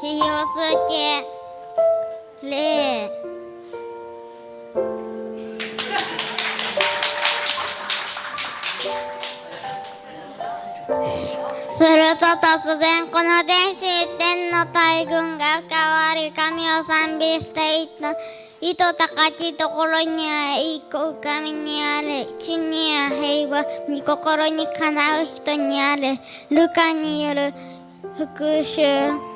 気をつけ。礼すると突然この天使天の大群が変わり神を賛美していた糸高きところには栄光神にある主には平和に心にかなう人にある。ルカによる復讐。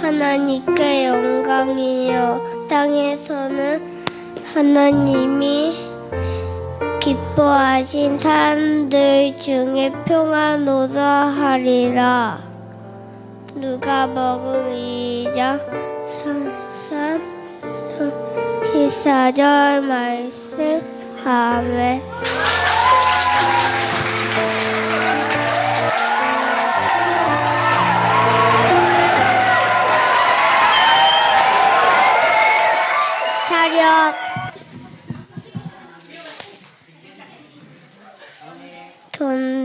하나님께 영광이요 땅에서는 하나님이 기뻐하신 사람들 중에 평안오다 하리라. 누가 먹은 2장 14절 말씀 아멘. 終了とん